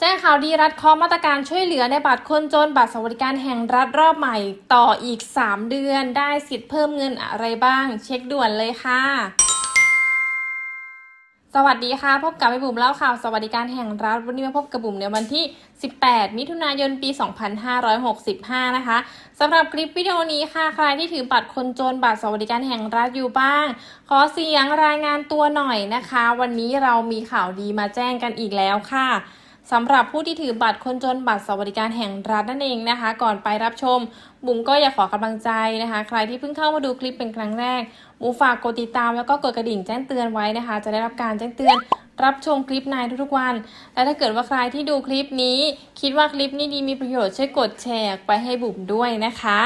แจ้งข่าวดีรัฐเคอมาตรการช่วยเหลือในบัตรคนจนบัตรสวัสดิการแห่งรัฐรอบใหม่ต่ออีก 3 เดือนได้สิทธิ์เพิ่มเงินอะไรบ้าง เช็คด่วนเลยค่ะสวัสดีค่ะ พบกับไอ้บุ๋มเล่าข่าวสวัสดิการแห่งรัฐวันนี้มาพบกับบุ๋มในวันที่ 18 มิถุนายน ปี 2565 นะคะสำหรับคลิปวิดีโอนี้ค่ะ ใครที่ถือบัตรคนจนบัตรสวัสดิการแห่งรัฐอยู่บ้าง ขอเสียงรายงานตัวหน่อยนะคะ วันนี้เรามีข่าวดีมาแจ้งกันอีกแล้วค่ะ สำหรับผู้ที่ถือบัตรคนจนบัตรสวัสดิการแห่งรัฐนั่นเองนะคะ ก่อนไปรับชม บุ๋มก็อยากขอกำลังใจนะคะ ใครที่เพิ่งเข้ามาดูคลิปเป็นครั้งแรกบุ๋มฝากกดติดตามแล้วก็กดกระดิ่งแจ้งเตือนไว้นะคะ จะได้รับการแจ้งเตือนรับชมคลิปในทุกๆวัน และถ้าเกิดว่าใครที่ดูคลิปนี้ คิดว่าคลิปนี้ดีมีประโยชน์ช่วยกดแชร์ไปให้บุ๋มด้วยนะคะ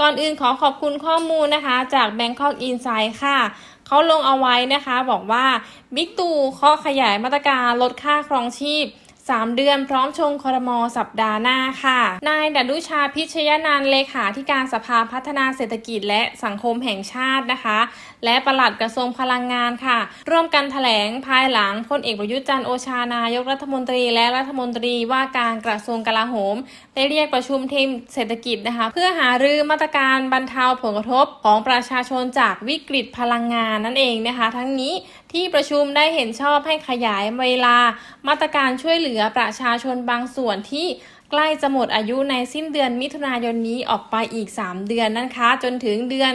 ก่อนอื่นขอขอบคุณข้อมูลนะคะ จาก Bangkok Insight ค่ะเขาลงเอาไว้นะคะ บอกว่าบิ๊กตู่ข้อขยายมาตรการลดค่าครองชีพ 3 เดือนพร้อมชงคอรมอสัปดาห์หน้าค่ะ นายดนุชาพิชยนันเลขาธิการสภาพัฒนาเศรษฐกิจและสังคมแห่งชาตินะคะ และปลัดกระทรวงพลังงานค่ะ ร่วมกันแถลงภายหลังพลเอกประยุทธ์จันโอชานายกรัฐมนตรี และรัฐมนตรีว่าการกระทรวงกลาโหม ได้เรียกประชุมทีมเศรษฐกิจนะคะ เพื่อหารือมาตรการบรรเทาผลกระทบของประชาชนจากวิกฤตพลังงานนั่นเองนะคะ ทั้งนี้ที่ประชุมได้เห็นชอบให้ขยายเวลามาตรการช่วยเหลือือประชาชนบางส่วนที่ ใกล้จะหมดอายุในสิ้นเดือนมิถุนายนนี้ออกไปอีก 3 เดือนนะคะ จนถึงเดือน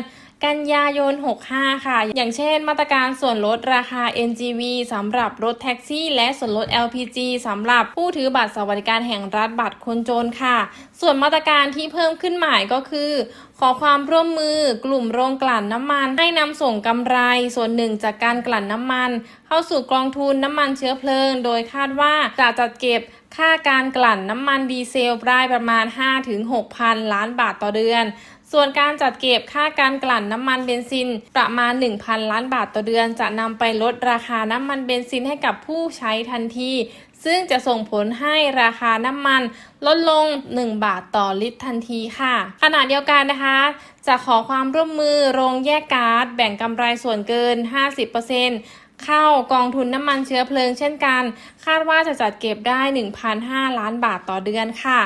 กันยายน 65 ค่ะ อย่างเช่น มาตรการส่วนลดราคา NGV สำหรับรถแท็กซี่ และส่วนลด LPG สำหรับผู้ถือบัตรสวัสดิการแห่งรัฐบัตรคนจนค่ะ ส่วนมาตรการที่เพิ่มขึ้นใหม่ก็คือ ขอความร่วมมือกลุ่มโรงกลั่นน้ำมัน ให้นำส่งกำไร ส่วนหนึ่งจากการกลั่นน้ำมัน เข้าสู่กองทุนน้ำมันเชื้อเพลิง โดยคาดว่าจะจัดเก็บ ค่าการกลั่นน้ำมันดีเซลได้ประมาณ 5-6พันล้านบาทต่อเดือน ส่วนการจัดเก็บค่าการกลั่นน้ำมันเบนซินประมาณ 1,000 ล้านบาทต่อเดือน จะนำไปลดราคาน้ำมันเบนซินให้กับผู้ใช้ทันที ซึ่งจะส่งผลให้ราคาน้ำมันลดลง 1 บาทต่อลิตรทันทีค่ะ ขณะเดียวกันนะคะ จะขอความร่วมมือโรงแยกก๊าซแบ่งกำไรส่วนเกิน 50% เข้ากองทุนน้ำมันเชื้อเพลิงเช่นกัน คาดว่าจะจัดเก็บได้ 1,500 ล้านบาทต่อเดือนค่ะ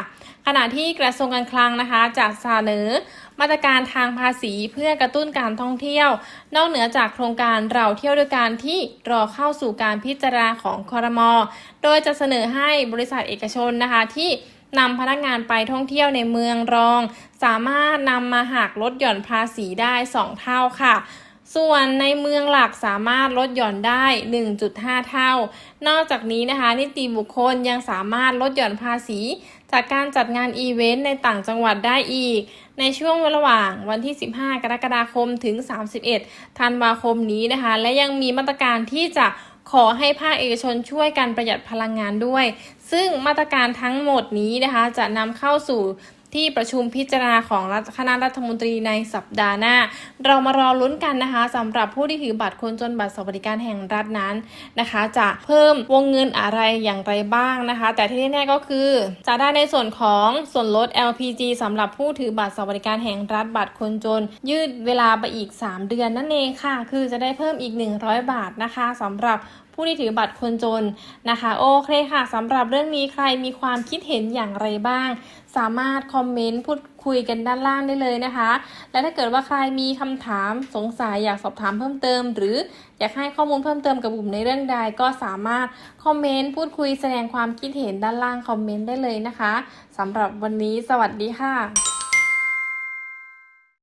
ขณะที่กระทรวงการคลังนะคะจะเสนอมาตรการทางภาษีเพื่อกระตุ้นการท่องเที่ยว นอกเหนือจากโครงการเราเที่ยวด้วยการที่รอเข้าสู่การพิจารณาของคอรมอโดยจะเสนอให้บริษัทเอกชนนะคะที่นำพนักงานไปท่องเที่ยวในเมืองรอง สามารถนำมาหักลดหย่อนภาษีได้ 2 เท่าค่ะ ส่วนในเมืองหลักสามารถลดหย่อนได้ 1.5 เท่า นอกจากนี้นะคะ นิติบุคคลยังสามารถลดหย่อนภาษี จากการจัดงานอีเวนต์ในต่างจังหวัดได้อีก ในช่วงระหว่างวันที่ 15 กรกฎาคมถึง 31 ธันวาคมนี้นะคะ และยังมีมาตรการที่จะขอให้ภาคเอกชนช่วยกันประหยัดพลังงานด้วย ซึ่งมาตรการทั้งหมดนี้นะคะ จะนำเข้าสู่ ที่ประชุมพิจารณาของคณะรัฐมนตรีในสัปดาห์หน้า เรามารอลุ้นกันนะคะสำหรับผู้ที่ถือบัตรคนจนบัตรสวัสดิการแห่งรัฐนั้นนะคะ จะเพิ่มวงเงินอะไรอย่างไรบ้างนะคะ แต่ที่แน่ๆก็คือ จะได้ในส่วนของส่วนลด LPG สำหรับผู้ถือบัตรสวัสดิการแห่งรัฐบัตรคนจน ยืดเวลาไปอีก 3 เดือนนั่นเองค่ะ คือจะได้เพิ่มอีก 100 บาทนะคะสำหรับ ผู้ที่ถือบัตรคนจนนะคะ โอเคค่ะสำหรับเรื่องนี้ใครมีความคิดเห็นอย่างไรบ้าง สามารถคอมเมนต์พูดคุยกันด้านล่างได้เลยนะคะ และถ้าเกิดว่าใครมีคำถามสงสัยอยากสอบถามเพิ่มเติม หรืออยากให้ข้อมูลเพิ่มเติมกับบุ๋มในเรื่องใดก็สามารถคอมเมนต์พูดคุยแสดงความคิดเห็นด้านล่างคอมเมนต์ได้เลยนะคะสำหรับวันนี้สวัสดีค่ะ